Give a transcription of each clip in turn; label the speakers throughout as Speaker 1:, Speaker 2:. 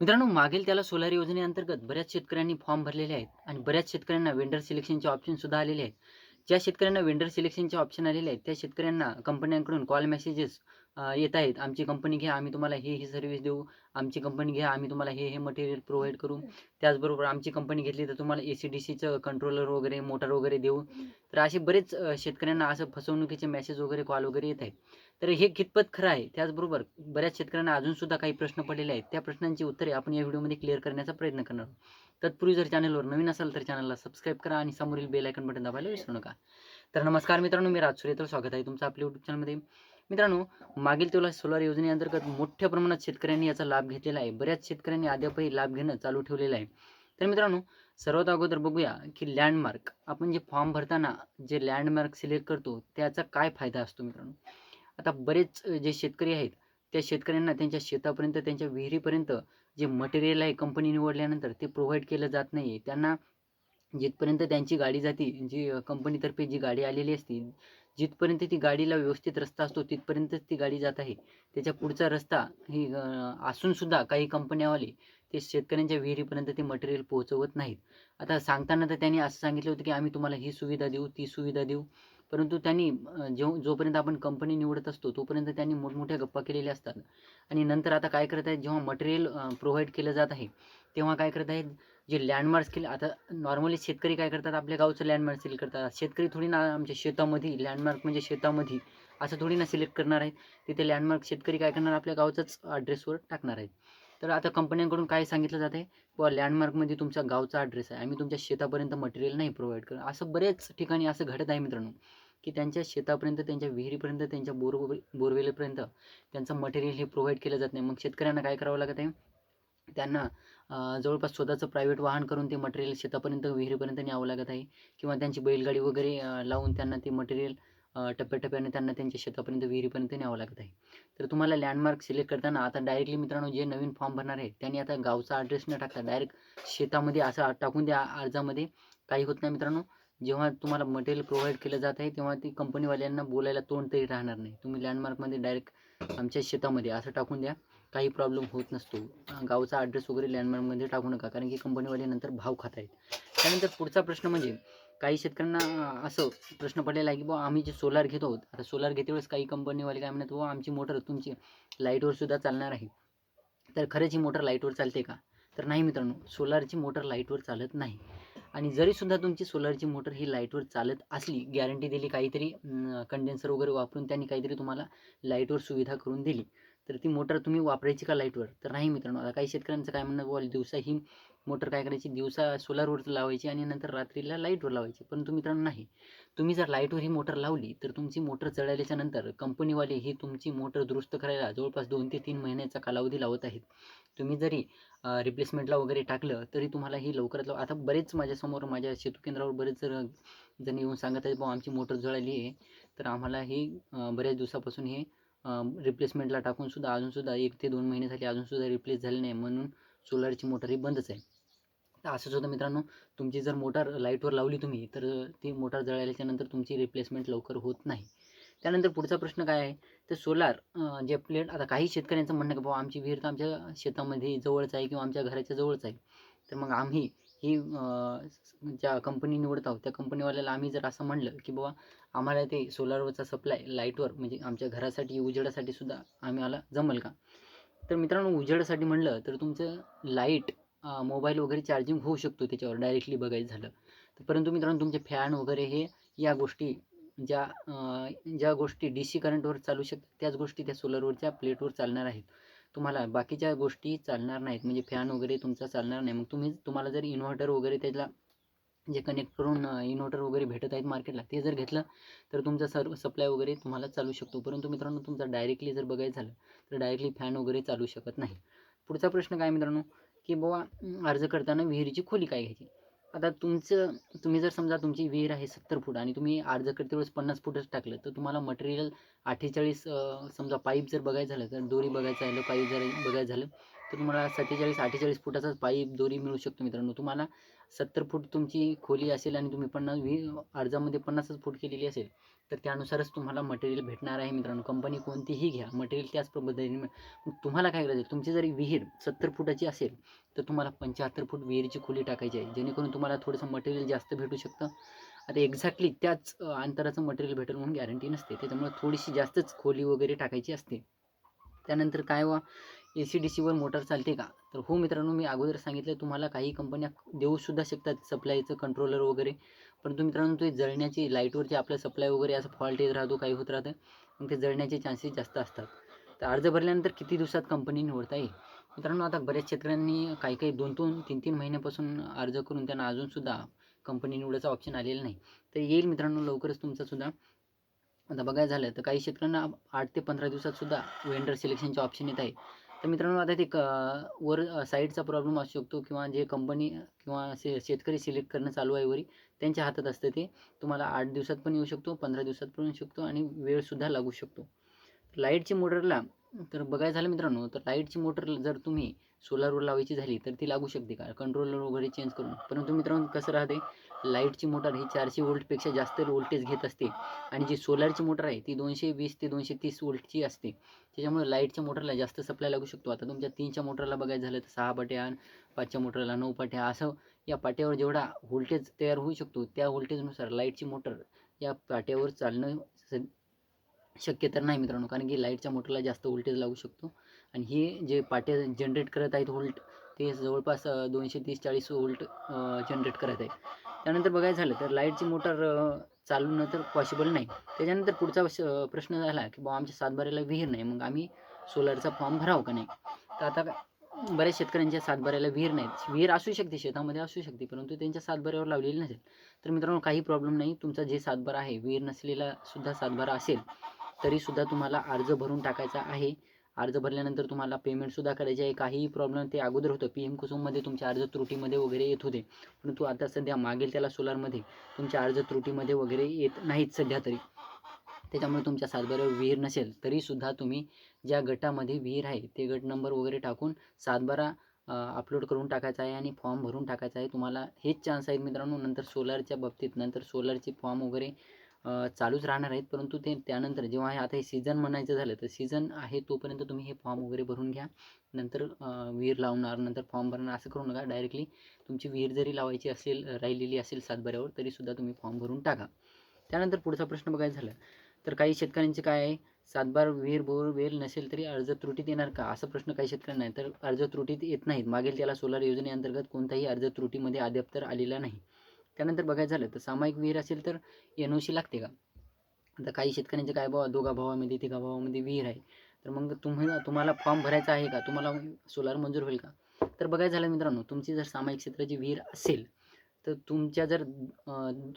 Speaker 1: मित्रांनो मागील त्याला सोलार योजनेअंतर्गत बऱ्याच शेतकऱ्यांनी फॉर्म भरलेले आहेत आणि बऱ्याच शेतकऱ्यांना वेंडर सिलेक्शनचे ऑप्शन सुद्धा आलेले आहेत. ज्या शेतकऱ्यांना वेंडर सिलेक्शनचे ऑप्शन आलेले आहेत त्या शेतकऱ्यांना कंपन्यांकडून कॉल मेसेजेस येत आहेत. आमची कंपनी घ्या आम्ही तुम्हाला हे ही सर्व्हिस देऊ. आमची कंपनी घ्या आम्ही तुम्हाला हे हे मटेरियल प्रोव्हाइड करू. त्याचबरोबर आमची कंपनी घेतली तर तुम्हाला ए सी डी सीचं कंट्रोलर वगैरे मोटर वगैरे देऊ. तर असे बरेच शेतकऱ्यांना असं फसवणुकीचे मेसेज वगैरे कॉल वगैरे येत आहेत. तर हे कितपत खरं आहे? त्याचबरोबर बऱ्याच शेतकऱ्यांना अजून सुद्धा काही प्रश्न पडलेले आहेत. त्या प्रश्नांची उत्तरे आपण या व्हिडिओमध्ये क्लिअर करण्याचा प्रयत्न करणार आहोत. तत्पूर्वी जर चॅनलवर नवीन असाल तर चॅनलला सबस्क्राईब करा आणि समोरील बेल आयकन बटन दाबायला विसरू नका. तर नमस्कार मित्रांनो मी राज तर स्वागत आहे तुमचं आपल्या युट्यूब चॅनलमध्ये मित्रांनो मागील तेव्हा सोलार योजनेअंतर्गत मोठ्या प्रमाणात शेतकऱ्यांनी याचा लाभ घेतलेला आहे. बऱ्याच शेतकऱ्यांनी अद्यापही लाभ घेणं चालू ठेवलेलं आहे. तर मित्रांनो सर्वात अगोदर बघूया की लँडमार्क आपण जे फॉर्म भरताना जे लँडमार्क सिलेक्ट करतो त्याचा काय फायदा असतो मित्रांनो? आता बरेच जे शेतकरी आहेत त्या शेतकऱ्यांना त्यांच्या शेतापर्यंत त्यांच्या विहिरीपर्यंत जे मटेरियल आहे कंपनी निवडल्यानंतर ते प्रोव्हाइड केलं जात नाही आहे त्यांना जिथपर्यंत त्यांची गाडी जाते जी कंपनीतर्फे जी गाडी आलेली असते जिथपर्यंत ती गाडीला व्यवस्थित रस्ता असतो तिथपर्यंतच ती गाडी जात आहे. त्याच्या पुढचा रस्ता ही असूनसुद्धा काही कंपन्यावाले ते शेतकऱ्यांच्या विहिरीपर्यंत ते मटेरियल पोहोचवत नाहीत. आता सांगताना तर त्यांनी असं सांगितलं होतं की आम्ही तुम्हाला ही सुविधा देऊ ती सुविधा देऊ. परंतु त्यांनी जेव जोपर्यंत आपण कंपनी निवडत असतो तोपर्यंत त्यांनी मोठमोठ्या गप्पा केलेल्या असतात. आणि नंतर आता काय करत आहेत जेव्हा मटेरियल प्रोव्हाइड केलं जात आहे तेव्हा काय करत आहेत जे लँडमार्क केले आता नॉर्मली शेतकरी काय करतात आपल्या गावचं लँडमार्क सिलेक्ट करतात. शेतकरी थोडी ना आमच्या शेतामध्ये लँडमार्क म्हणजे शेतामध्ये असं थोडी ना सिलेक्ट करणार आहेत. तिथे लँडमार्क शेतकरी काय करणार आपल्या गावचाच ॲड्रेसवर टाकणार आहेत. तर आता कंपन्यांकडून काय सांगितलं जात आहे बुवा लँडमार्कमध्ये तुमच्या गावचा ॲड्रेस आहे. आम्ही तुमच्या शेतापर्यंत मटेरियल नाही प्रोव्हाइड करू असं बरेच ठिकाणी असं घडत आहे मित्रांनो की त्यांच्या शेतापर्यंत त्यांच्या विहिरीपर्यंत त्यांच्या बोर बोरवेलपर्यंत त्यांचं मटेरियल हे प्रोव्हाइड केलं जात नाही. मग शेतकऱ्यांना काय करावं लागत आहे? त्यांना जवळपास स्वतःचं प्रायव्हेट वाहन करून ते मटेरियल शेतापर्यंत विहिरीपर्यंत न्यावं लागत आहे. किंवा त्यांची बैलगाडी वगैरे लावून त्यांना ते मटेरियल टप्प्याटप्प्याने त्यांना त्यांच्या शेतापर्यंत विहिरीपर्यंत न्यावं लागत आहे. तर तुम्हाला लँडमार्क सिलेक्ट करताना आता डायरेक्टली मित्रांनो जे नवीन फॉर्म भरणार आहे त्यांनी आता गावचा ॲड्रेस न टाकता डायरेक्ट शेतामध्ये असं टाकून द्या अर्जामध्ये. काही होत नाही मित्रांनो. जेव्हा तुम्हाला मटेरियल प्रोव्हाइड केलं जात आहे तेव्हा ती कंपनीवाल्यांना बोलायला तोंड तरी राहणार नाही. तुम्ही लँडमार्कमध्ये डायरेक्ट आमच्या शेतामध्ये असं टाकून द्या. काही प्रॉब्लेम होत नसतो. गावचा ॲड्रेस वगैरे लँडमार्कमध्ये टाकू नका. कारण की कंपनीवाले नंतर भाव खात आहेत. त्यानंतर पुढचा प्रश्न म्हणजे काही शेतकऱ्यांना असं प्रश्न पडलेला आहे की बुवा आम्ही जे सोलार घेतो आहोत आता सोलार घेते वेळेस काही कंपनीवाले काय म्हणतात बुवा आमची मोटर तुमची लाईटवर सुद्धा चालणार आहे. तर खरंच ही मोटर लाईटवर चालते का? तर नाही मित्रांनो सोलारची मोटर लाईटवर चालत नाही. आणि जरीसुद्धा तुमची सोलारची मोटर ही लाईटवर चालत असली गॅरंटी दिली काहीतरी कंडेन्सर वगैरे वापरून त्यांनी काहीतरी तुम्हाला लाईटवर सुविधा करून दिली तर ती मोटर तुम्ही वापरायची का लाईटवर तर नाही मित्रांनो आता काही शेतकऱ्यांचं काय म्हणणं बोल दिवसा ही मोटर काय करायची? दिवसा सोलारवर लावायची आणि नंतर रात्रीला लाईटवर लावायची. परंतु मित्रांनो नाही. तुम्ही जर लाईटवर ही मोटर लावली तर तुमची मोटर चढायल्याच्या नंतर कंपनीवाले ही तुमची मोटर दुरुस्त करायला जवळपास दोन ते तीन महिन्याचा कालावधी लावत आहेत. तुम्ही जरी रिप्लेसमेंटला वगैरे टाकलं तरी तुम्हाला ही लवकरात लवकर आता बरेच माझ्यासमोर माझ्या सेतू केंद्रावर बरेच जर जण येऊन सांगत आहेत बुवा आमची मोटर जळाली आहे. तर आम्हाला ही बऱ्याच दिवसापासून हे रिप्लेसमेंटला टाकूनसुद्धा अजूनसुद्धा एक ते दोन महिने झाले अजूनसुद्धा रिप्लेस झाले नाही. म्हणून सोलारची मोटर ही बंदच आहे. तर असंच होतं मित्रांनो तुमची जर मोटार लाईटवर लावली तुम्ही तर ती मोटार जळाल्याच्या नंतर तुमची रिप्लेसमेंट लवकर होत नाही. त्यानंतर पुढचा प्रश्न काय आहे? तर सोलार जे प्लेट आता काही शेतकऱ्यांचं म्हणणं की बाबा आमची विहीर तर आमच्या शेतामध्ये जवळच आहे किंवा आमच्या घराच्या जवळच आहे. तर मग आम्ही ही ज्या कंपनी निवडत आहोत त्या कंपनीवाल्याला आम्ही जर असं म्हणलं की बाबा आम्हाला ते सोलारवरचा सप्लाय लाईटवर म्हणजे आमच्या घरासाठी उजेडासाठी सुद्धा आम्हाला जमेल का? तर मित्रांनो उजेडासाठी म्हणलं तर तुमचं लाइट मोबाईल वगैरे चार्जिंग होऊ शकतो त्याच्यावर डायरेक्टली बघायचं झालं. तर परंतु मित्रांनो तुमचे फॅन वगैरे हे या गोष्टी ज्या ज्या गोष्टी डी सी करंटवर चालू शकतात त्याच गोष्टी त्या सोलरवरच्या प्लेटवर चालणार आहेत. तुम्हाला बाकीच्या गोष्टी चालणार नाहीत. म्हणजे फॅन वगैरे तुमचा चालणार नाही. मग तुम्ही तुम्हाला जर इन्व्हर्टर वगैरे त्याला जे कनेक्ट करून इन्व्हर्टर वगैरे भेटत आहेत मार्केटला ते जर घेतलं तर तुमचा सर्व सप्लाय वगैरे तुम्हाला चालू शकतो. परंतु मित्रांनो तुमचा डायरेक्टली जर बघायचं झालं तर डायरेक्टली फॅन वगैरे चालू शकत नाही. पुढचा प्रश्न काय मित्रांनो? की बाबा अर्ज करताना विहिरीची खोली काय घ्यायची? आता तुमचं तुम्ही जर समजा तुमची विहीर आहे सत्तर फूट आणि तुम्ही अर्ज करते वेळेस पन्नास फूटच टाकलं तर तुम्हाला मटेरियल अठ्ठेचाळीस समजा पाईप जर बघायचं झालं तर दोरी बघायचं झालं पाईप जर बघायचं झालं तर तुम्हाला सत्तेचाळीस अठ्ठेचाळीस फुटाचाच पाईप दोरी मिळू शकतो मित्रांनो. तुम्हाला सत्तर फूट तुमची खोली असेल आणि तुम्ही पन्नास वी अर्जामध्ये पन्नासच फूट केलेली असेल तर त्यानुसारच तुम्हाला मटेरियल भेटणार आहे मित्रांनो. कंपनी कोणतीही घ्या. मटेरियल त्याच पद्धतीने तुम्हाला काय करायचं तुमची जरी विहीर सत्तर फुटाची असेल तर तुम्हाला पंच्याहत्तर फूट विहिरीची खोली टाकायची आहे. जेणेकरून तुम्हाला थोडंसं मटेरियल जास्त भेटू शकतं. आता एक्झॅक्टली त्याच अंतराचं मटेरियल भेटेल म्हणून गॅरंटी नसते. त्याच्यामुळे थोडीशी जास्तच खोली वगैरे टाकायची असते. त्यानंतर काय वा ए सी डी सीवर मोटर चालते का? तर हो मित्रांनो मी अगोदर सांगितलं तुम्हाला काही कंपन्या देऊसुद्धा शकतात सप्लायचं कंट्रोलर वगैरे. परंतु मित्रांनो ते जळण्याची लाईटवरचे आपलं सप्लाय वगैरे असं फॉल्ट येत राहतो काही होत राहतं मग ते जळण्याचे चान्सेस जास्त असतात. तर अर्ज भरल्यानंतर किती दिवसात कंपनी निवडता येईल? मित्रांनो आता बऱ्याच शेतकऱ्यांनी काही काही दोन दोन तीन तीन महिन्यापासून अर्ज करून त्यांना अजूनसुद्धा कंपनी निवडायचा ऑप्शन आलेला नाही. तर येईल मित्रांनो लवकरच तुमचासुद्धा आता बघायला झालं तर काही शेतकऱ्यांना आठ ते पंधरा दिवसात सुद्धा वेंडर सिलेक्शनचे ऑप्शन येत आहे. तर मित्रांनो आता ते क वर साईडचा प्रॉब्लेम असू शकतो किंवा जे कंपनी किंवा शे शेतकरी सिलेक्ट करणं चालू आहे वरी त्यांच्या हातात असतं ते. तुम्हाला आठ दिवसात पण येऊ शकतो पंधरा दिवसात पण येऊ शकतो आणि वेळसुद्धा लागू शकतो. लाईटची मोटरला तर बघायला झालं मित्रांनो तर लाईटची मोटर जर तुम्ही सोलारवर लावायची झाली तर ती लागू शकते का? कंट्रोलर वगैरे चेंज करून. परंतु मित्रांनो कसं राहते? लाईटची मोटर ही चारशे वोल्टपेक्षा जास्त वोल्टेज घेत असते. आणि जी सोलारची मोटर आहे ती दोनशे वीस ते दोनशे तीस वोल्टची असते. त्याच्यामुळे लाईटच्या मोटरला जास्त सप्लाय लागू शकतो. आता तुमच्या तीनच्या मोटरला बघायचं झालं तर सहा पाट्या पाचच्या मोटरला नऊ पाट्या असं या पाट्यावर जेवढा व्होल्टेज तयार होऊ शकतो त्या व्होल्टेजनुसार लाईटची मोटर या पाट्यावर चालणं स शक्य तर नाही मित्रांनो कारण की लाईटच्या मोटरला जास्त व्होल्टेज लागू शकतो. आणि हे जे पाट्या जनरेट करत आहेत व्होल्ट ते जवळपास दोनशे तीस चाळीस व्होल्ट जनरेट करत आहे त्यानंतर बघायचं झालं. तर लाईटची मोटर चालवणं तर पॉसिबल नाही. त्याच्यानंतर पुढचा श- प्रश्न झाला की बाबा आमच्या सातबाऱ्याला विहीर नाही. मग आम्ही सोलरचा फॉर्म भरावं का नाही? तर आता बऱ्याच शेतकऱ्यांच्या सातबाऱ्याला विहीर नाहीत विहीर असू शकते शेतामध्ये असू शकते परंतु त्यांच्या सातबाऱ्यावर लावलेली नसेल. तर मित्रांनो काही प्रॉब्लेम नाही. तुमचा जे सातबारा आहे विहीर नसलेला सुद्धा सातबारा असेल तरीसुद्धा तुम्हाला अर्ज भरून टाकायचा आहे. अर्ज भरल्यानंतर तुम्हाला पेमेंटसुद्धा करायचे आहे. काहीही प्रॉब्लेम ते अगोदर होतं. पी एम कुसुममध्ये तुमच्या अर्ज त्रुटीमध्ये वगैरे येत होते. परंतु आता सध्या मागेल त्याला सोलारमध्ये तुमच्या अर्ज त्रुटीमध्ये वगैरे येत नाहीत सध्या तरी. त्याच्यामुळे तुमच्या सातबाऱ्यावर विहीर नसेल तरीसुद्धा तुम्ही ज्या गटामध्ये विहीर आहे ते गट नंबर वगैरे टाकून सातबारा अपलोड करून टाकायचा आहे आणि फॉर्म भरून टाकायचा आहे. तुम्हाला हेच चान्स आहेत मित्रांनो. नंतर सोलारच्या बाबतीत नंतर सोलारची फॉर्म वगैरे चालूच राहणार आहेत. परंतु ते त्यानंतर जेव्हा हे आता हे सीझन म्हणायचं झालं तर सीझन आहे तोपर्यंत तुम्ही हे फॉर्म वगैरे भरून घ्या. नंतर विहीर लावणार नंतर फॉर्म भरणार असं करू नका. डायरेक्टली तुमची विहीर जरी लावायची असेल राहिलेली असेल सातबाऱ्यावर तरीसुद्धा तुम्ही फॉर्म भरून टाका. त्यानंतर पुढचा प्रश्न बघायचा झाला तर काही शेतकऱ्यांचे काय आहे? सातबार विहीर बोर वेल नसेल तरी अर्ज त्रुटीत येणार का? असा प्रश्न काही शेतकऱ्यांना आहे. तर अर्ज त्रुटीत येत नाहीत. मागेल त्याला सोलार योजनेअंतर्गत कोणताही अर्ज त्रुटीमध्ये अद्याप तर आलेला नाही. त्यानंतर बघायचं झालं तर सामायिक विहीर असेल तर एन ओ सी लागते का? आता काही शेतकऱ्यांचे काय भावा दोघा भावामध्ये तिघा भावामध्ये विहीर आहे. तर मग तुम्ही तुम्हाला फॉर्म भरायचा आहे का? तुम्हाला सोलार मंजूर होईल का? तर बघायचं झालं मित्रांनो तुमची जर सामायिक क्षेत्राची विहीर असेल तर तुमच्या जर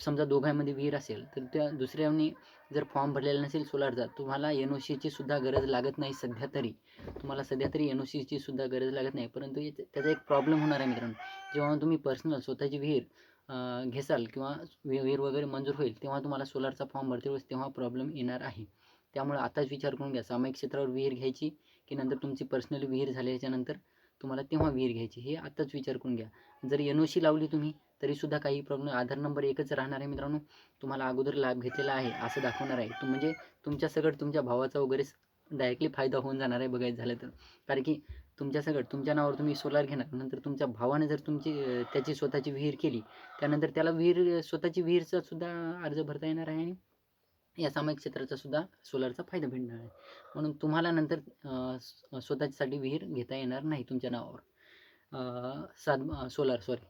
Speaker 1: समजा दोघांमध्ये विहीर असेल तर त्या दुसऱ्याने जर फॉर्म भरलेला नसेल सोलारचा तुम्हाला एन ओ सीची सुद्धा गरज लागत नाही सध्या तरी. तुम्हाला सध्या तरी एन ओ सीची सुद्धा गरज लागत नाही. परंतु त्याचा एक प्रॉब्लेम होणार आहे मित्रांनो. जेव्हा तुम्ही पर्सनल स्वतःची विहीर घेसाल किंवा विहीर वगैरे मंजूर होईल तेव्हा तुम्हाला सोलारचा फॉर्म भरते वेळेस तेव्हा प्रॉब्लेम येणार आहे. त्यामुळे आताच विचार करून घ्या. सामायिक क्षेत्रावर विहीर घ्यायची की नंतर तुमची पर्सनली विहीर झाल्याच्यानंतर तुम्हाला तेव्हा विहीर घ्यायची हे आत्ताच विचार करून घ्या. जर एन ओ सी लावली तुम्ही तरीसुद्धा काही प्रॉब्लेम आधार नंबर एकच राहणार आहे मित्रांनो. तुम्हाला अगोदर लाभ घेतलेला आहे असं दाखवणार आहे. तो म्हणजे तुमच्या सगळं तुमच्या भावाचा वगैरे डायरेक्टली फायदा होऊन जाणार आहे बघायचं झालं तर. कारण की तुमच्यासकट तुमच्या नावावर तुम्ही सोलार घेणार नंतर तुमच्या भावाने जर तुमची त्याची स्वतःची विहीर केली त्यानंतर त्याला विहीर स्वतःची विहीरचा सुद्धा अर्ज भरता येणार आहे आणि या सामायिक क्षेत्राचा सुद्धा सोलारचा फायदा भेटणार आहे. म्हणून तुम्हाला नंतर स्वतःच्यासाठी स्वतःसाठी विहीर घेता येणार नाही तुमच्या नावावर. साध सात सोलार सॉरी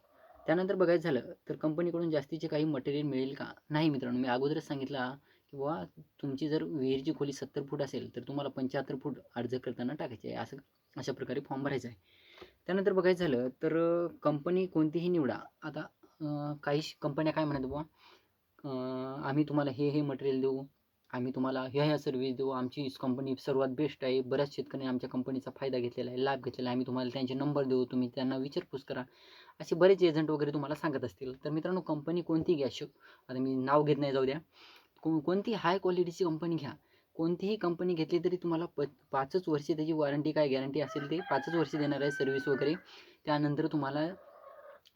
Speaker 1: त्यानंतर बघायचं झालं तर कंपनीकडून जास्तीचे काही मटेरियल मिळेल का? नाही मित्रांनो मी अगोदरच सांगितलं किंवा तुमची जर विहीरची खोली सत्तर फूट असेल तर तुम्हाला पंच्याहत्तर फूट अर्ज करताना टाकायचे आहे. असं अशा प्रकारे फॉर्म भरायचा आहे. त्यानंतर बघायचं झालं तर कंपनी कोणतीही निवडा. आता काही कंपन्या काय म्हणतात बुवा? आम्ही तुम्हाला हे हे मटेरियल देऊ. आम्ही तुम्हाला ह्या ह्या सर्व्हिस देऊ. आमची कंपनी सर्वात बेस्ट आहे. बऱ्याच शेतकऱ्यांनी आमच्या कंपनीचा फायदा घेतलेला आहे. लाभ घेतलेला आहे. आम्ही तुम्हाला त्यांचे नंबर देऊ. तुम्ही त्यांना विचारपूस करा. असे बरेच एजंट वगैरे तुम्हाला सांगत असतील. तर मित्रांनो कंपनी कोणती घ्या. शक आता मी नाव घेत नाही जाऊ द्या. को कोणती हाय क्वालिटीची कंपनी घ्या. कोणतीही कंपनी घेतली तरी तुम्हाला प पाचच वर्षे त्याची वॉरंटी काय गॅरंटी असेल ते पाचच वर्षे देणार आहे सर्व्हिस वगैरे. त्यानंतर तुम्हाला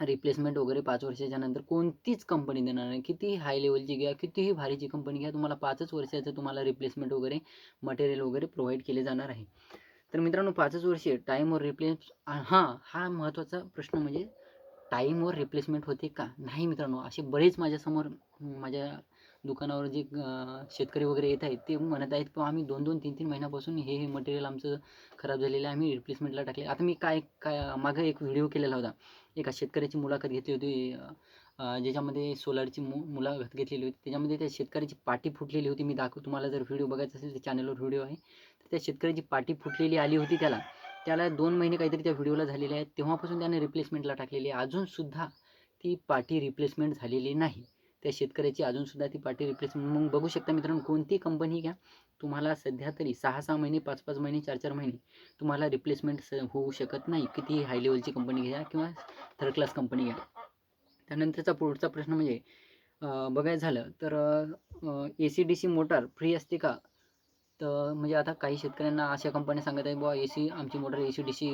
Speaker 1: रिप्लेसमेंट वगैरे पाच वर्षाच्या नंतर कोणतीच कंपनी देणार नाही. कितीही हाय लेवलची घ्या कितीही भारीची कंपनी घ्या तुम्हाला पाचच वर्षाचं तुम्हाला रिप्लेसमेंट वगैरे मटेरियल वगैरे प्रोव्हाइड केले जाणार आहे. तर मित्रांनो पाचच वर्षे टाईमवर रिप्लेस हां हा महत्त्वाचा प्रश्न म्हणजे टाईमवर रिप्लेसमेंट होते का? नाही मित्रांनो असे बरेच माझ्यासमोर माझ्या दुकानावर जे शेतकरी वगैरे येत आहेत ते म्हणत आहेत की आम्ही दोन दोन तीन तीन महिन्यापासून हे हे मटेरियल आमचं खराब झालेलं आहे आम्ही रिप्लेसमेंटला टाकले. आता मी काय काय मागं एक व्हिडिओ केलेला होता. एका शेतकऱ्याची मुलाखत घेतली होती ज्याच्यामध्ये सोलारची मु मुलाखत घेतलेली होती. त्याच्यामध्ये त्या शेतकऱ्याची पाटी फुटलेली होती. मी दाखव तुम्हाला जर व्हिडिओ बघायचा असेल तर चॅनलवर व्हिडिओ आहे. तर त्या शेतकऱ्याची पाटी फुटलेली आली होती त्याला. त्याला दोन महिने काहीतरी त्या व्हिडिओला झालेले आहेत. तेव्हापासून त्याने रिप्लेसमेंटला टाकलेली आहे. अजूनसुद्धा ती पाटी रिप्लेसमेंट झालेली नाही. त्या शेतकऱ्याची अजूनसुद्धा ती पार्टी रिप्लेसमेंट मग बघू शकता मित्रांनो कोणती कंपनी घ्या तुम्हाला सध्या तरी सहा सहा महिने पाच पाच महिने चार चार महिने तुम्हाला रिप्लेसमेंट स होऊ शकत नाही. कितीही हाय लेवलची कंपनी घ्या किंवा थर्ड क्लास कंपनी घ्या. त्यानंतरचा पुढचा प्रश्न म्हणजे बघायचं झालं तर A C D C motor free असते का? तर म्हणजे आता काही शेतकऱ्यांना अशा कंपन्या सांगत आहेत बुवा ए सी आमची motor A C D C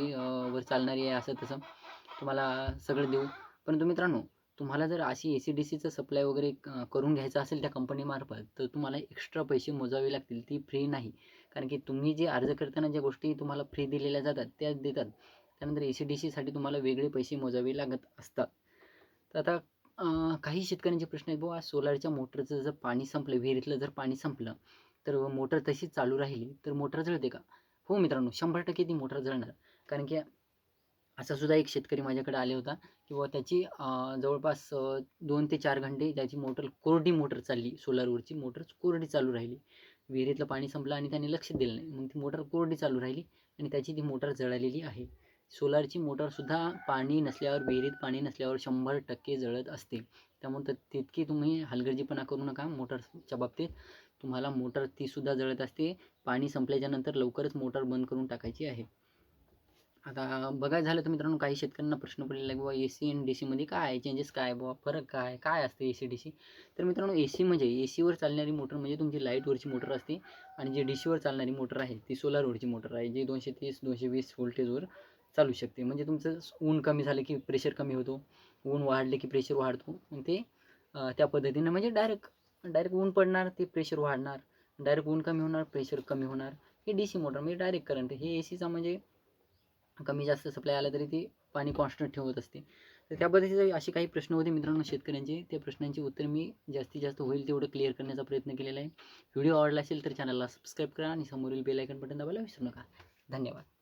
Speaker 1: वर चालणारी आहे असं तसं तुम्हाला सगळं देऊ. परंतु मित्रांनो तुम्हाला जर अशी ए सी डी सीचं सप्लाय वगैरे करून घ्यायचं असेल त्या कंपनीमार्फत तर तुम्हाला एक्स्ट्रा पैसे मोजावे लागतील. ती फ्री नाही. कारण की तुम्ही जे अर्ज करताना ज्या गोष्टी तुम्हाला फ्री दिलेल्या जातात त्या देतात. त्यानंतर ए सी डी सीसाठी तुम्हाला वेगळे पैसे मोजावे लागत असतात. तर आता काही शेतकऱ्यांचे प्रश्न आहेत. बुवा सोलारच्या मोटरचं जर पाणी संपलं विहिरीतलं जर पाणी संपलं तर मोटर तशीच चालू राहिली. तर मोटर जळते का? हो मित्रांनो शंभर टक्के ती मोटर जळणार. कारण की असा सुद्धा एक शेतकरी माझ्याकडे आले होता की त्याची जवळपास दोन ते चार घंटे त्याची मोटर कोरडी मोटर चालली सोलारवरची मोटर कोरडी चालू राहिली. विहिरीतलं पाणी संपलं आणि त्याने लक्ष दिलं नाही. मग ती मोटर कोरडी चालू राहिली आणि त्याची ती मोटर जळालेली आहे. सोलारची मोटरसुद्धा पाणी नसल्यावर विहिरीत पाणी नसल्यावर शंभर टक्के जळत असते. त्यामुळे तर तितकी तुम्ही हलगर्जीपणा करू नका मोटरच्या बाबतीत. तुम्हाला मोटर तीसुद्धा जळत असते. पाणी संपल्याच्यानंतर लवकरच मोटर बंद करून टाकायची आहे. आता बघायचं झालं तर मित्रांनो काही शेतकऱ्यांना प्रश्न पडलेला आहे बाबा ए सी आणि डी सीमध्ये काय आहे चेंजेस काय आहे बाबा फरक काय काय असते ए सी डी सी तर मित्रांनो ए सी म्हणजे ए सीवर चालणारी मोटर म्हणजे तुमची लाईटवरची मोटर असते आणि जी डी सीवर चालणारी मोटर आहे ती सोलारवरची मोटर आहे जी दोनशे तीस दोनशे वीस व्होल्टेजवर चालू शकते. म्हणजे तुमचं ऊन कमी झालं की प्रेशर कमी होतो ऊन वाढले की प्रेशर वाढतो आणि ते त्या पद्धतीनं म्हणजे डायरेक्ट डायरेक्ट ऊन पडणार ते प्रेशर वाढणार डायरेक्ट ऊन कमी होणार प्रेशर कमी होणार हे डी सी मोटर म्हणजे डायरेक्ट करंट हे ए सीचा म्हणजे कमी जास्त सप्लाय आला तरी ते पाणी कॉन्स्टंट ठेवत असते. तर त्या पद्धतीचे असे काही प्रश्न होते मित्रांनो शेतकऱ्यांचे. त्या प्रश्नांची उत्तर मी जास्तीत जास्त होईल तेवढं क्लिअर करण्याचा प्रयत्न केलेला आहे. व्हिडिओ आवडला असेल तर चॅनलला सबस्क्राईब करा आणि समोरील बेल आयकन बटन दाबायला विसरू नका. धन्यवाद.